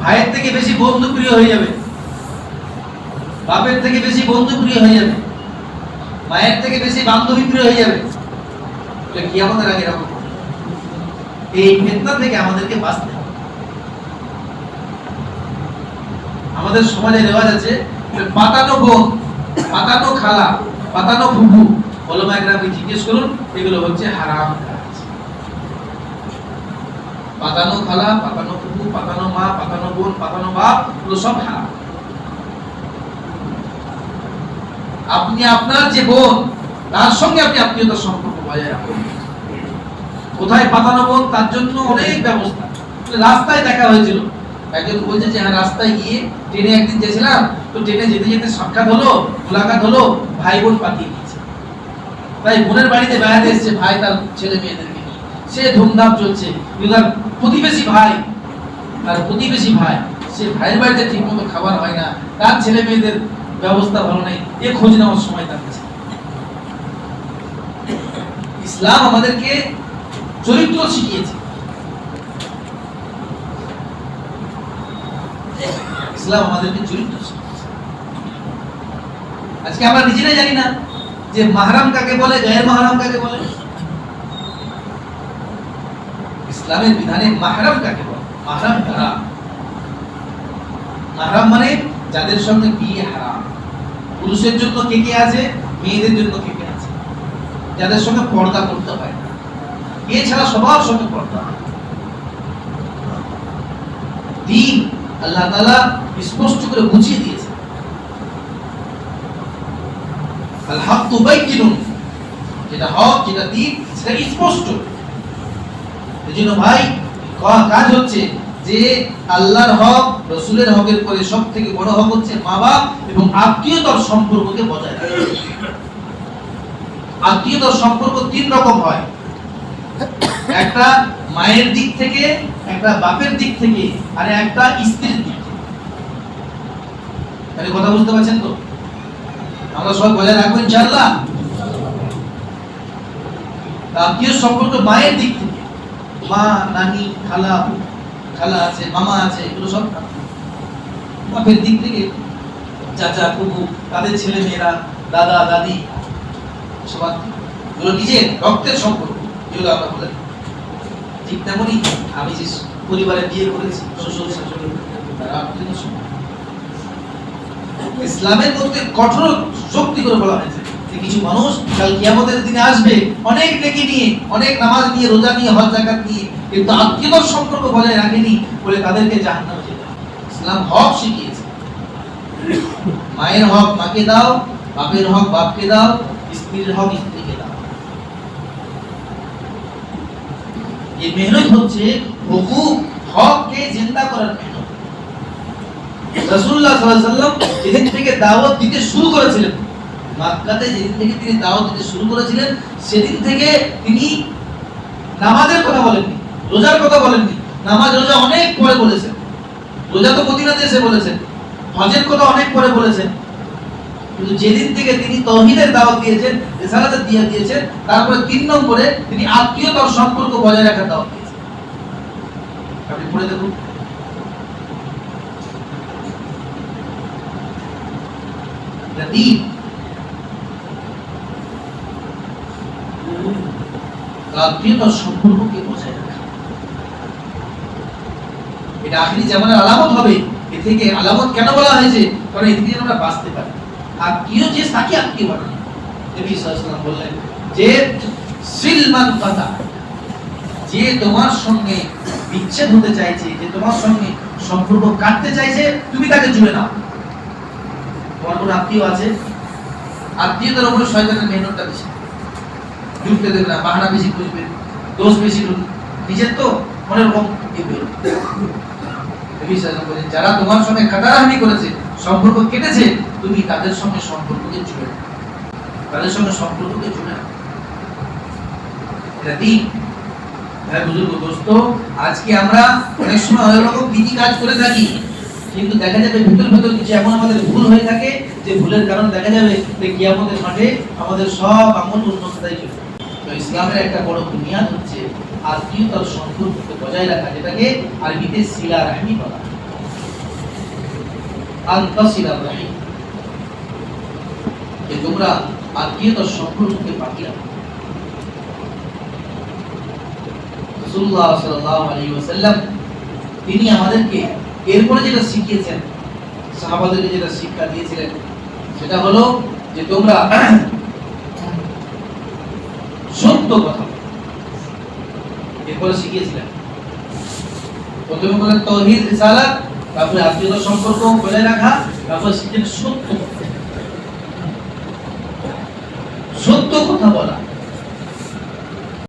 ভাইয়ের থেকে বেশি বন্ধু প্রিয় হয়ে যাবে। বাপের থেকে বেশি বন্ধু প্রিয় হয়ে যাবে। মায়ের থেকে বেশি বান্ধবী প্রিয় হয়ে যাবে। বলে কিয়ামতের আগে এরকম এই ফেতনা থেকে আমাদেরকে বাঁচতে হবে। আমাদের সমাজে রেওয়াজ আছে পাতানো বোন পাতানো খালা, পাতানো ফুফু ওলামা জিজ্ঞেস করুন, এগুলো হচ্ছে হারাম পাতানো খালা, পাতানো ফুফু পাতানো মা, পাতানো বোন, পাতানো বাপ, এগুলো সব হারাম। আপনি আপনার যে বোন, তার সঙ্গে আপনি আত্মীয়তার সম্পর্ক বজায় রাখুন। কোথায় পাতানো বোন, তার জন্য অনেক ব্যবস্থা। রাস্তায় দেখা হয়েছিল একজন বলছে যে হ্যাঁ রাস্তায় গিয়ে ট্রেনে একদিন গেছিলাম, তো ট্রেনে যেতে যেতে সাক্ষাৎ হলো, মোলাকাত হলো ভাই বোন পাঠিয়ে দিয়েছে। তাই বোনের বাড়িতে বেড়াতে এসেছে, ভাই তার ছেলে মেয়েদেরকে সে ধুমধাম চলছে। তার প্রতিবেশী ভাই, তার প্রতিবেশী ভাই, সে ভাইয়ের বাড়িতে ঠিক মতো খাবার হয় না। তার ছেলে মেয়েদের ব্যবস্থা ভালো নেই। এ খোঁজ নেওয়ার সময় তার কাছে। ইসলাম আমাদেরকে চরিত্র শিখিয়েছে। ইসলাম আমাদেরকে চরিত্র আজকে আমরা নিজেরাই জানি না যে মাহারাম কাকে বলে গায়ের মাহারাম কাকে বলে। ইসলামের বিধানে মাহারাম কাকে বলে? মাহারাম কারা? মাহারাম মানে যাদের সঙ্গে বিয়ে হারাম। পুরুষের জন্য কে কে আছে? মেয়েদের জন্য কে কে আছে? যাদের সঙ্গে পর্দা করতে হয় এছাড়া সবার সঙ্গে পর্দা দিন আল্লাহ তাআলা স্পষ্ট করে বুঝিয়ে দিয়েছে। আল হাক্কু বাইয়িনুন যেটা হক, যেটা দিন সেটা স্পষ্ট। এজন্য ভাই ক- কাজ হচ্ছে যে আল্লাহর হক, রসুলের হকের পরে সব থেকে বড় হক হচ্ছে মা বাপ এবং আত্মীয়তার সম্পর্ককে বজায় রাখা। আত্মীয়তার সম্পর্ক তিন রকম হয়। একটা মায়ের দিক থেকে একটা বাপের দিক থেকে আর একটা স্ত্রীর দিক তাহলে কথা বুঝতে পারছেন তো? আমরা সবাই বজায় রাখব ইনশাআল্লাহ? আত্মীয় সম্পর্ক মায়ের দিক থেকে। মা, নানি, খালা খালা আছে, মামা আছে, এগুলো সব বাপের দিক থেকে চাচা কুকু তাদের ছেলে মেয়েরা, দাদা, দাদি, সবার এগুলো নিজের রক্তের সম্পর্ক যেগুলো আমরা বলে। ঠিক তেমনই আমি যে পরিবারে বিয়ে করেছি, শ্বশুর শাশুড়ি ইসলামের মধ্যে কঠোর শক্তি করে বলা হয়েছে কিছু মানুষ কাল কিয়ামতের দিনে আসবে, অনেক নেকি নিয়ে, অনেক নামাজ নিয়ে, রোজা নিয়ে, হজ জাকাত নিয়ে, কিন্তু আত্মীয়তার সম্পর্ক বজায় রাখেনি বলে তাদেরকে জাহান্নামে যেতে। ইসলাম হক শিখিয়েছে। মায়ের হক মাকে দাও, বাপের হক বাপকে দাও, স্ত্রীর হক স্ত্রীকে দাও এই মেহনত হচ্ছে হুকুক হককে জিন্দা করার মেহনত। রাসূলুল্লাহ সাল্লাল্লাহু আলাইহি ওয়াসাল্লাম যেদিন থেকে দাওয়াত দিতে শুরু করেছিলেন, মক্কাতে যেদিন থেকে তিনি দাওয়াত দিতে শুরু করেছিলেন, সেদিন থেকে তিনি নামাজের কথা বলেননি, রোজার কথা বলেননি। নামাজ রোজা অনেক পরে বলেছেন। রোজা তো মদিনাতে এসে বলেছেন। হজের কথা অনেক পরে বলেছেন। কিন্তু যেদিন থেকে তিনি তৌহিদের দাওয়াত দিয়েছেন, রিসালাতের দিয়ে দিয়েছেন, তারপরে তিন নম্বরে তিনি আত্মীয়তার সম্পর্ক বজায় রাখার দাওয়াত দিয়েছেন। আপনি পড়ে দেখুন। আত্মীয়তার সম্পর্ককে বজায় রাখা। এটা আখেরি জামানের আলামত হবে। এ থেকে আলামত কেন বলা হয়েছে? কারণ এদিকে আমরা বাঁচতে পারি। আত্মীয় যে আত্মীয় বানানো নবী বললেন যে সিলমান যে তোমার সঙ্গে বিচ্ছেদ হতে চাইছে যে তোমার সঙ্গে সম্পর্ক কাটতে চাইছে তুমি তাকে জুড়ে নাও। তোমার কোনো আত্মীয় আছে? আত্মীয়তার উপরে শয়তানের মেহনতটা বেশি। জুটতে দেবে না বাহানা বেশি খুঁজবে দোষ বেশি নিজের তো মনের কম দিবে নবী সাল্লাল্লাহু আলাইহি বলেন, যারা তোমার সঙ্গে কাটারাহানি করেছে সম্পর্ক কেটেছে, তুমি তাদের সঙ্গে সম্পর্ককে জুড়ে তাদের সঙ্গে সম্পর্ককে জুড়ে এটা দিন হ্যাঁ বুজুর্গ, দোস্ত, আজকে আমরা অনেক সময় অনেক রকম কাজ করে থাকি, কিন্তু দেখা যাবে ভিতর ভিতর কিছু এমন আমাদের ভুল হয়ে থাকে, যে ভুলের কারণে দেখা যাবে যে কিয়ামতের মাঠে আমাদের সব আমল উন্নততাই চলে তো ইসলামের একটা বড় বুনিয়াদ হচ্ছে আত্মীয়তার সম্পর্ককে বজায় রাখা, যেটাকে আরবিতে সিলা রাহমি বলা হয়। তোমরা আত্মীয়তার ওয়াসাল্লাম, তিনি আমাদেরকে এরপরে যেটা শিখিয়েছেন, সাহাবাদেরকে যেটা শিক্ষা দিয়েছিলেন, সেটা হলো যে তোমরা সত্য কথা এরপরে শিখিয়েছিলেন। প্রথমে বলেন তৌহিদ রিসালাত তারপরে আত্মীয় সম্পর্ক বজায় রাখা তারপরে সত্য সত্য কথা বলা।